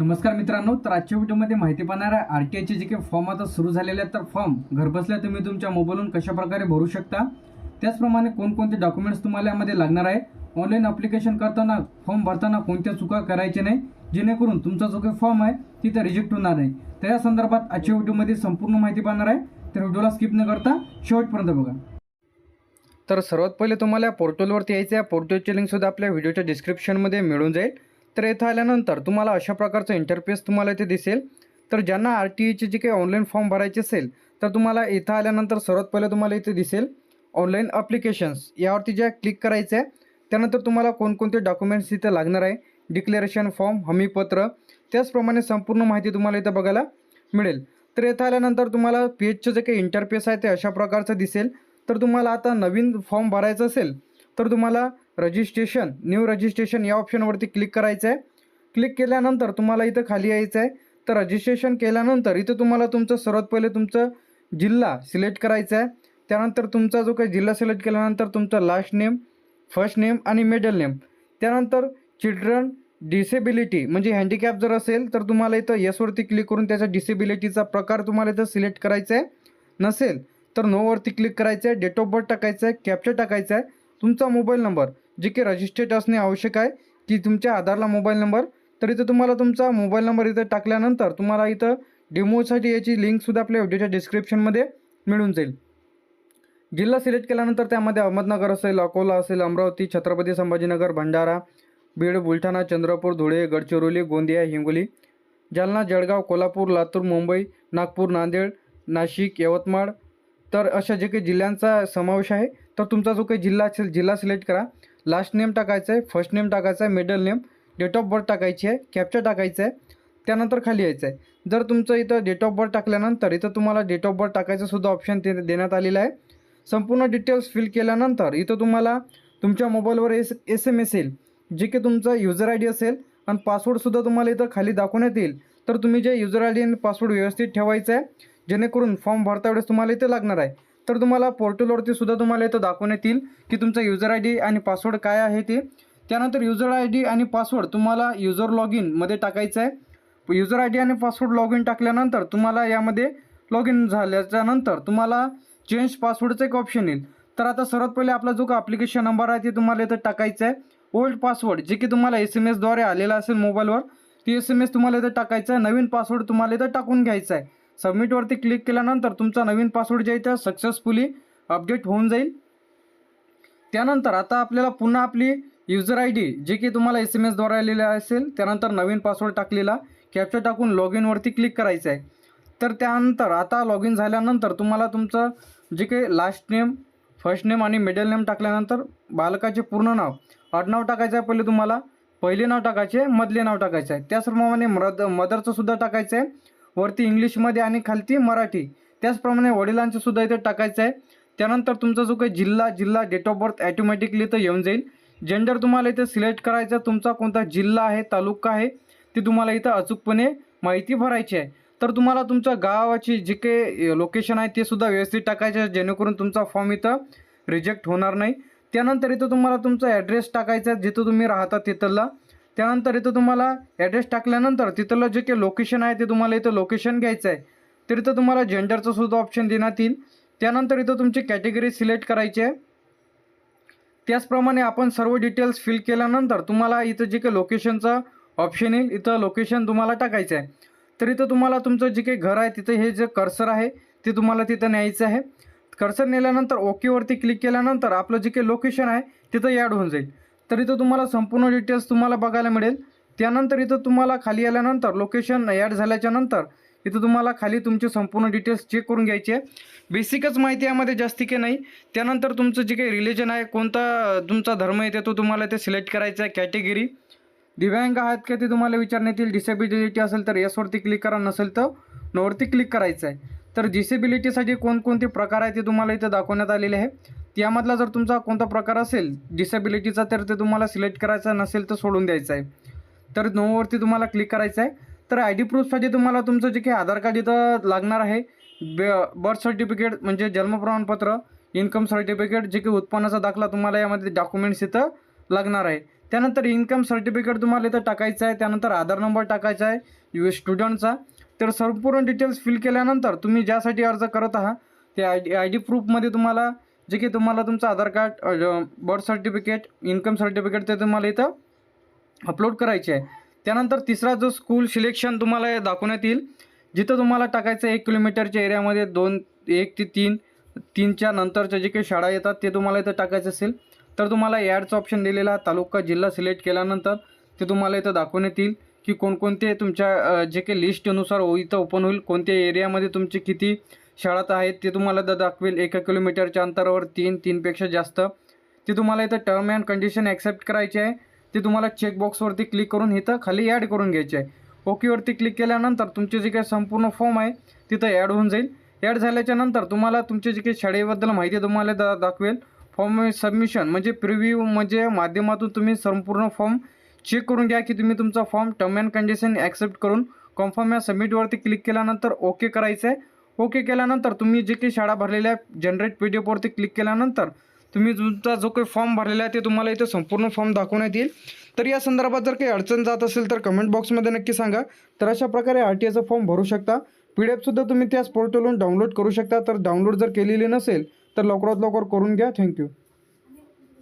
नमस्कार मित्रांनो तर आजच्या व्हिडिओमध्ये माहिती पाहणार आहे आर टी आयचे जे काही फॉर्म आता सुरू झालेले आहेत तर फॉर्म घरबसल्या तुम्ही तुमच्या मोबाईलवरून कशा प्रकारे भरू शकता? त्याचप्रमाणे कोणकोणते डॉक्युमेंट्स तुम्हाला यामध्ये लागणार आहे? ऑनलाईन अप्लिकेशन करताना फॉर्म भरताना कोणत्या चुका करायच्या नाही? जेणेकरून तुमचा जो काही फॉर्म आहे तिथं रिजेक्ट होणार नाही. तर या संदर्भात आजच्या व्हिडिओमध्ये संपूर्ण माहिती पाहणार आहे. तर व्हिडिओला स्किप न करता शेवटपर्यंत बघा. तर सर्वात पहिले तुम्हाला या पोर्टलवरती यायचं आहे. पोर्टलची लिंकसुद्धा आपल्या व्हिडिओच्या डिस्क्रिप्शनमध्ये मिळून जाईल. तर येथं आल्यानंतर तुम्हाला अशा प्रकारचं इंटरफेस तुम्हाला इथे दिसेल. तर ज्यांना आर टी ईचे जे काही ऑनलाईन फॉर्म भरायचे असेल तर तुम्हाला इथं आल्यानंतर सर्वात पहिले तुम्हाला इथे दिसेल ऑनलाईन अप्लिकेशन्स यावरती ज्या क्लिक करायचं आहे त्यानंतर तुम्हाला कोणकोणते डॉक्युमेंट्स इथे लागणार आहे डिक्लेरेशन फॉर्म हमीपत्र त्याचप्रमाणे संपूर्ण माहिती तुम्हाला इथं बघायला मिळेल. तर येथं आल्यानंतर तुम्हाला पी एचचं जे काही इंटरफेस आहे ते अशा प्रकारचं दिसेल. तर तुम्हाला आता नवीन फॉर्म भरायचं असेल तर तुम्हाला रजिस्ट्रेशन न्यू रजिस्ट्रेशन या ऑप्शनवरती क्लिक करायचं आहे क्लिक केल्यानंतर तुम्हाला इथं खाली यायचं आहे तर रजिस्ट्रेशन केल्यानंतर इथं तुम्हाला तुमचं सर्वात पहिले तुमचं जिल्हा सिलेक्ट करायचा आहे त्यानंतर तुमचा जो काही जिल्हा सिलेक्ट केल्यानंतर तुमचं लास्ट नेम फर्स्ट नेम आणि मिडल नेम त्यानंतर चिल्ड्रन डिसेबिलिटी म्हणजे हँडिकॅप जर असेल तर तुम्हाला इथं येसवरती क्लिक करून त्याचा डिसेबिलिटीचा प्रकार तुम्हाला इथं सिलेक्ट करायचा आहे नसेल तर नोवरती क्लिक करायचं आहे डेट ऑफ बर्थ टाकायचं आहे कॅप्चर टाकायचं आहे तुमचा मोबाईल नंबर जे की रजिस्टर्ड असणे आवश्यक आहे की तुमच्या आधारला मोबाईल नंबर. तर इथं तुम्हाला तुमचा मोबाईल नंबर इथं टाकल्यानंतर तुम्हाला इथं डेमोसाठी याची लिंकसुद्धा आपल्या व्हिडिओच्या डिस्क्रिप्शनमध्ये मिळून जाईल. जिल्हा सिलेक्ट केल्यानंतर त्यामध्ये अहमदनगर असेल अकोला असेल अमरावती छत्रपती संभाजीनगर भंडारा बीड बुलढाणा चंद्रपूर धुळे गडचिरोली गोंदिया हिंगोली जालना जळगाव कोल्हापूर लातूर मुंबई नागपूर नांदेड नाशिक यवतमाळ. तर अशा जे काही जिल्ह्यांचा समावेश आहे तर तुमचा जो काही जिल्हा असेल जिल्हा सिलेक्ट करा. लास्ट नेम टाकायचं आहे फर्स्ट नेम टाकायचं आहे middle name date of birth टाकायची आहे कॅप्चर टाकायचं आहे त्यानंतर खाली यायचं आहे. जर तुमचं इथं डेट ऑफ बर्थ टाकल्यानंतर इथं तुम्हाला डेट ऑफ बर्थ टाकायचं सुद्धा ऑप्शन ते देण्यात आलेलं आहे. संपूर्ण डिटेल्स फिल केल्यानंतर इथं तुम्हाला तुमच्या मोबाईलवर एस एस एम एस येईल जे की तुमचा युजर आय डी असेल आणि पासवर्डसुद्धा तुम्हाला इथं खाली दाखवण्यात येईल. तर तुम्ही जे युजर आय डी आणि पासवर्ड व्यवस्थित ठेवायचं आहे जेणेकरून फॉर्म भरता वेळेस तुम्हाला इथे लागणार आहे. तर तुम्हाला पोर्टलवरती सुद्धा तुम्हाला इथं दाखवण्यात येईल की तुमचा युजर आय डी आणि पासवर्ड काय आहे ते. त्यानंतर युजर आय डी आणि पासवर्ड तुम्हाला युजर लॉग इनमध्ये टाकायचं आहे युजर आय डी आणि पासवर्ड लॉग इन टाकल्यानंतर तुम्हाला यामध्ये लॉग इन झाल्याच्यानंतर तुम्हाला चेंज पासवर्डचं एक ऑप्शन येईल. तर आता सर्वात पहिले आपला जो का ॲप्लिकेशन नंबर आहे ते तुम्हाला इथं टाकायचं आहे ओल्ड पासवर्ड जे की तुम्हाला एस एम एसद्वारे आलेला असेल मोबाईलवर ती एस एम एस तुम्हाला इथं टाकायचं आहे नवीन पासवर्ड तुम्हाला इथं टाकून घ्यायचा आहे सबमिटवरती क्लिक केल्यानंतर तुमचा नवीन पासवर्ड जे आहे त्या सक्सेसफुली अपडेट होऊन जाईल. त्यानंतर आता आपल्याला पुन्हा आपली युजर आय डी जे की तुम्हाला एस एम एसद्वारे आलेला असेल त्यानंतर नवीन पासवर्ड टाकलेला कॅप्चर टाकून लॉग इनवरती क्लिक करायचं आहे. तर त्यानंतर आता लॉग इन झाल्यानंतर तुम्हाला तुमचं जे काही लास्ट नेम फर्स्ट नेम आणि मिडल नेम टाकल्यानंतर बालकाचे पूर्ण नाव आडनाव टाकायचं आहे पहिले तुम्हाला पहिले नाव टाकायचे मधले नाव टाकायचं आहे. त्याचप्रमाणे मद मदरचं सुद्धा टाकायचं आहे. वरती इंग्लिशमध्ये आणि खालती मराठी. त्याचप्रमाणे वडिलांचं सुद्धा इथे टाकायचं आहे. त्यानंतर तुमचा जो काही जिल्हा जिल्हा डेट ऑफ बर्थ ॲटोमॅटिकली इथं येऊन जाईल. जेंडर तुम्हाला इथे सिलेक्ट करायचं आहे. तुमचा कोणता जिल्हा आहे तालुका आहे ते तुम्हाला इथं अचूकपणे माहिती भरायची आहे. तर तुम्हाला तुमच्या गावाची जे काही लोकेशन आहे ते सुद्धा व्यवस्थित टाकायचे आहे. जेणेकरून तुमचा फॉर्म इथं रिजेक्ट होणार नाही. त्यानंतर इथं तुम्हाला तुमचा ॲड्रेस टाकायचा आहे. जिथं तुम्ही राहता तिथला. त्यानंतर इथं तुम्हाला ॲड्रेस टाकल्यानंतर तिथलं जे काही लोकेशन आहे ते तुम्हाला इथं लोकेशन घ्यायचं आहे तर इथं तुम्हाला जेंडरचं सुद्धा ऑप्शन देण्यात येईल. त्यानंतर इथं तुमची कॅटेगरी सिलेक्ट करायची आहे. त्याचप्रमाणे आपण सर्व डिटेल्स फिल केल्यानंतर तुम्हाला इथं जे काही लोकेशनचं ऑप्शन येईल इथं लोकेशन तुम्हाला टाकायचं आहे. तर इथं तुम्हाला तुमचं जे काही घर आहे तिथं हे जे कर्सर आहे ते तुम्हाला तिथं न्यायचं आहे. कर्सर नेल्यानंतर ओकेवरती क्लिक केल्यानंतर आपलं जे काही लोकेशन आहे तिथं ॲड होऊन जाईल. तर इथं तुम्हाला संपूर्ण डिटेल्स तुम्हाला बघायला मिळेल. त्यानंतर इथं तुम्हाला खाली आल्यानंतर लोकेशन ॲड झाल्याच्यानंतर इथं तुम्हाला खाली तुमचे संपूर्ण डिटेल्स चेक करून घ्यायचे. आहे बेसिकच माहिती यामध्ये जास्ती की नाही. त्यानंतर तुमचं जे काही रिलेजन आहे कोणता तुमचा धर्म येते तो तुम्हाला ते सिलेक्ट करायचा आहे कॅटेगरी दिव्यांग आहात का ते तुम्हाला विचारण्यात येईल. डिसेबिलिटी असेल तर यसवरती क्लिक करा नसेल तर नोवरती क्लिक करायचं आहे. तर डिसेबिलिटीसाठी कोणकोणते प्रकार आहे ते तुम्हाला इथं दाखवण्यात आलेले आहे. त्यामधला जर तुमचा कोणता प्रकार असेल डिसेबिलिटीचा तर ते तुम्हाला सिलेक्ट करायचा नसेल तर सोडून द्यायचं आहे. तर नोवरती तुम्हाला क्लिक करायचं आहे. तर आय डी प्रूफसाठी तुम्हाला तुमचं जे काही आधार कार्ड इथं लागणार आहे बे बर्थ सर्टिफिकेट म्हणजे जन्म प्रमाणपत्र इन्कम सर्टिफिकेट जे काही उत्पन्नाचा दाखला तुम्हाला यामध्ये डॉक्युमेंट्स इथं लागणार आहे. त्यानंतर इन्कम सर्टिफिकेट तुम्हाला इथं टाकायचं आहे. त्यानंतर आधार नंबर टाकायचा आहे यू स्टुडंटचा तर संपूर्ण डिटेल्स फिल केल्यानंतर तुम्ही ज्यासाठी अर्ज करत आहात ते आय डी आय डी प्रूफमध्ये तुम्हाला जे की तुम्हाला तुमचं Aadhaar card birth certificate income certificate ते तुम्हाला इथं अपलोड करायचे आहे. त्यानंतर तिसरा जो स्कूल सिलेक्शन तुम्हाला दाखवण्यात येईल जिथं तुम्हाला टाकायचं एक किलोमीटरच्या एरियामध्ये दोन एक ते तीन तीनच्या नंतरच्या जे काही शाळा येतात ते तुम्हाला इथं टाकायचं असेल तर तुम्हाला ॲडचं ऑप्शन दिलेला तालुका जिल्हा सिलेक्ट केल्यानंतर ते तुम्हाला इथं दाखवण्यात येईल की कोणकोणते तुमच्या जे काही लिस्टनुसार ओ- इथं ओपन होईल कोणत्या एरियामध्ये तुमचे किती शाळा आहेत ते तुम्हाला द दाखवेल. एका किलोमीटरच्या अंतरावर तीन तीनपेक्षा जास्त. ते तुम्हाला इथं टर्म अँड कंडिशन ॲक्सेप्ट करायचे आहे. ते तुम्हाला चेकबॉक्सवरती क्लिक करून इथं खाली ॲड करून घ्यायचे आहे. ओकेवरती क्लिक केल्यानंतर तुमचे जे काही संपूर्ण फॉर्म आहे तिथं ॲड होऊन जाईल. ॲड झाल्याच्यानंतर तुम्हाला तुमचे जे काही शाळेबद्दल माहिती तुम्हाला दा दाखवेल. फॉर्म सबमिशन म्हणजे प्रिव्ह्यू म्हणजे माध्यमातून तुम्ही संपूर्ण फॉर्म चेक करून घ्या की तुम्ही तुमचा form term and condition accept करून कन्फर्म या सबमिटवरती क्लिक केल्यानंतर ओके करायचं आहे ओके केल्यानंतर तुम्ही जे काही शाळा भरलेल्या आहे जनरेट पी डी एफवरती क्लिक केल्यानंतर तुम्ही तुमचा जो काही फॉर्म भरलेला आहे ते तुम्हाला इथे संपूर्ण फॉर्म दाखवण्यात येईल. तर या संदर्भात जर काही अडचण जात असेल तर कमेंट बॉक्समध्ये नक्की सांगा. तर अशा प्रकारे आर टी आयचा फॉर्म भरू शकता. पी डी एफसुद्धा तुम्ही त्याच पोर्टलवरून डाउनलोड करू शकता. तर डाउनलोड जर केलेली नसेल तर लवकरात लवकर करून घ्या. थँक्यू